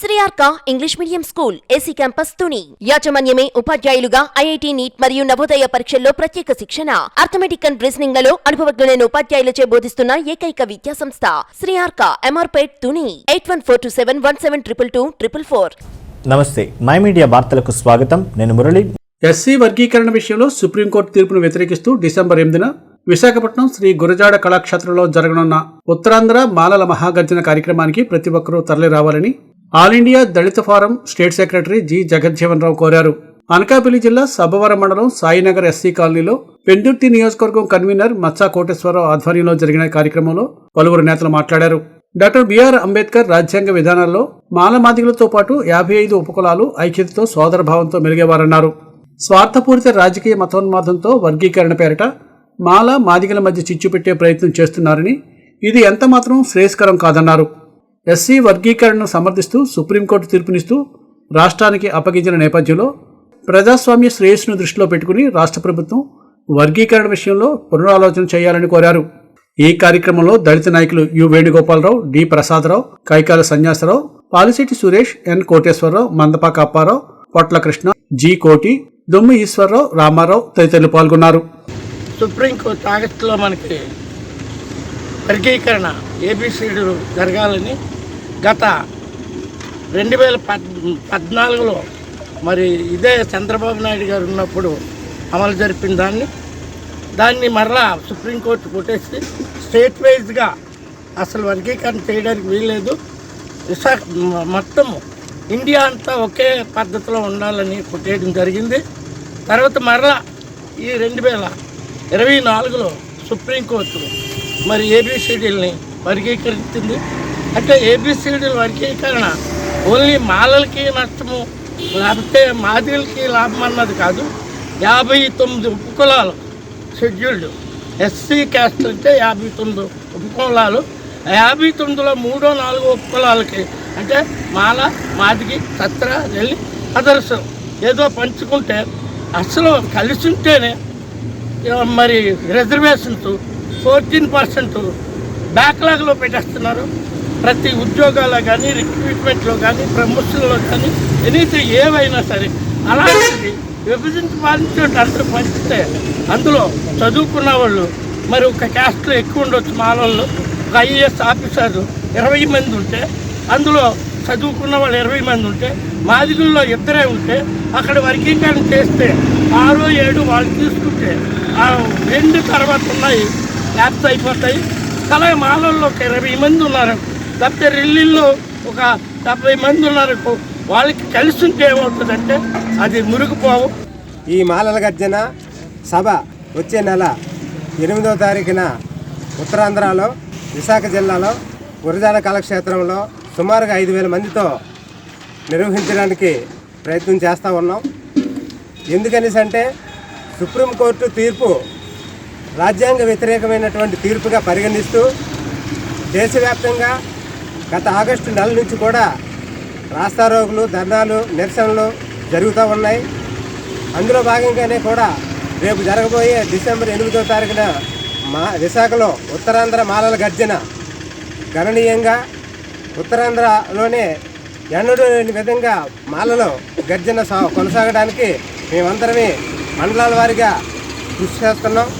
Sriyarka English medium school AC campus Tuni. యాజమాన్యమే ఉపాధ్యాయులుగా IIT NEET మరియు నవోదయ పరీక్షల్లో ప్రత్యేక శిక్షణ. అర్థమెటిక్ అండ్ రీజనింగ్లలో అనుభవజ్ఞులైన ఉపాధ్యాయులచే బోధిస్తున్న ఏకైక విద్యా సంస్థ Sriyarka M R Pet Tuni. Eight one four two seven one seven triple two triple four. నమస్తే మై మీడియా వార్తలకు స్వాగతం. నేను మురళి. ఎస్సీ వర్గీకరణ విషయంలో సుప్రీంకోర్టు తీర్పును వ్యతిరేకిస్తూ డిసెంబర్ ఎనిమిదిన విశాఖపట్నం శ్రీ గురజాడ కళాక్షేత్రంలో జరగనున్న ఉత్తరాంధ్ర మాలల మహాగర్జన కార్యక్రమానికి ప్రతి ఒక్కరూ తరలి రావాలని All India Dalit Forum state secretary G. Jagjivan Rao కోరారు. అనకాపల్లి జిల్లా సబ్బవరం మండలం సాయినగర్ ఎస్సీ కాలనీలో పెందుర్తి నియోజకవర్గం కన్వీనర్ మత్సా కోటేశ్వరరావు ఆధ్వర్యంలో జరిగిన కార్యక్రమంలో పలువురు నేతలు మాట్లాడారు. డాక్టర్ బిఆర్ అంబేద్కర్ రాజ్యాంగ విధానాల్లో మాలమాదిగలతో పాటు యాభై ఐదు ఉపకులాలు ఐక్యతతో సోదరభావంతో మెలిగేవారన్నారు. స్వార్థపూరిత రాజకీయ మతోన్మాదంతో వర్గీకరణ పేరిట మాల మాదిగల మధ్య చిచ్చు పెట్టే ప్రయత్నం చేస్తున్నారని ఇది ఎంతమాత్రం శ్రేయస్కరం కాదన్నారు. ఎస్సీ వర్గీకరణను సమర్థిస్తూ సుప్రీంకోర్టు తీర్పునిస్తూ రాష్ట్రానికి అప్పగించిన నేపథ్యంలో ప్రజాస్వామ్య శ్రేయస్సును దృష్టిలో పెట్టుకుని రాష్ట్ర ప్రభుత్వం వర్గీకరణ విషయంలో పునరాలోచన చేయాలని కోరారు. ఈ కార్యక్రమంలో దళిత నాయకులు U Venugopalarao D Prasadarao Kaikala Sanyasarao Palisetti Suresh N Koteswararao Mandapaka Apparao Potla Krishna G కోటి దొమ్ము ఈశ్వరరావు రామారావు తదితరులు పాల్గొన్నారు. సుప్రీంకోర్టు ఆగస్టులో మనకి వర్గీకరణ ఏబిసిడీలు జరగాలని గత రెండు వేల పద్ పద్నాలుగులో మరి ఇదే చంద్రబాబు నాయుడు గారు ఉన్నప్పుడు అమలు జరిపిన దాన్ని దాన్ని మరలా సుప్రీంకోర్టు కొట్టేసి స్టేట్ వైజ్గా అసలు వర్గీకరణ చేయడానికి వీల్లేదు. విశాఖ మొత్తము ఇండియా అంతా ఒకే పద్ధతిలో ఉండాలని కొట్టేయడం జరిగింది. తర్వాత మరలా ఈ రెండు వేల ఇరవై నాలుగులో సుప్రీంకోర్టు మరి ఏబిసిడీలని వర్గీకరించింది. అంటే ఏబిసిడీల వర్గీకరణ. ఓన్లీ మాలలకి నష్టము లేకపోతే మాదిలకి లాభం అన్నది కాదు. యాభై తొమ్మిది ఉపకులాలు షెడ్యూల్డ్. ఎస్సీ క్యాస్ట్ అంటే యాభై తొమ్మిది ఉపకులాలు. యాభై తొమ్మిదిలో మూడో నాలుగో ఉపకులాలకి అంటే మాల మాదిగి సత్ర వెళ్ళి అదర్స్ ఏదో పంచుకుంటే అసలు కలిసి ఉంటేనే మరి రిజర్వేషన్స్ ఫోర్టీన్ పర్సెంట్ బ్యాక్లాగ్లో పెట్టేస్తున్నారు. ప్రతి ఉద్యోగాల్లో కానీ రిక్రూట్మెంట్లో కానీ ప్రమోషన్లో కానీ ఎనీథింగ్ ఏవైనా సరే అలాంటిది విభజించి అందరూ పంచితే అందులో చదువుకున్న వాళ్ళు మరి ఒక క్యాస్ట్లో ఎక్కువ ఉండొచ్చు మాలల్లో ఒక ఐఏఎస్ ఆఫీసర్లు ఇరవై మంది ఉంటే అందులో చదువుకున్న వాళ్ళు ఇరవై మంది ఉంటే మాదిగుల్లో ఇద్దరే ఉంటే అక్కడ వర్గీకరణ చేస్తే ఆరు ఏడు వాళ్ళు తీసుకుంటే ఆ రెండు తర్వాత ఉన్నాయి ల్యాబ్స్ అయిపోతాయి. అలాగే మాలల్లో ఒక ఇరవై మంది ఉన్నారు తప్పితే రెల్లిల్లో ఒక డెబ్బై మంది ఉన్నారు వాళ్ళకి కలిసి ఉంటే ఏమవుతుందంటే అది మురిగిపోవు. ఈ మాలల గర్జన సభ వచ్చే నెల ఎనిమిదవ తారీఖున ఉత్తరాంధ్రలో విశాఖ జిల్లాలో గురజాల కళాక్షేత్రంలో సుమారుగా ఐదు వేల మందితో నిర్వహించడానికి ప్రయత్నం చేస్తూ ఉన్నాం. ఎందుకనేసి అంటే సుప్రీంకోర్టు తీర్పు రాజ్యాంగ వ్యతిరేకమైనటువంటి తీర్పుగా పరిగణిస్తూ దేశవ్యాప్తంగా గత ఆగస్టు నెల నుంచి కూడా రాస్తారోగులు ధర్నాలు నిరసనలు జరుగుతూ ఉన్నాయి. అందులో భాగంగానే కూడా రేపు జరగబోయే డిసెంబర్ ఎనిమిదో తారీఖున మా విశాఖలో ఉత్తరాంధ్ర మాలల గర్జన గణనీయంగా ఉత్తరాంధ్రలోనే ఎన్నడూ లేని విధంగా మాలలో గర్జన సా- కొనసాగడానికి మేమందరమే మండలాల వారీగా కృషి చేస్తున్నాం.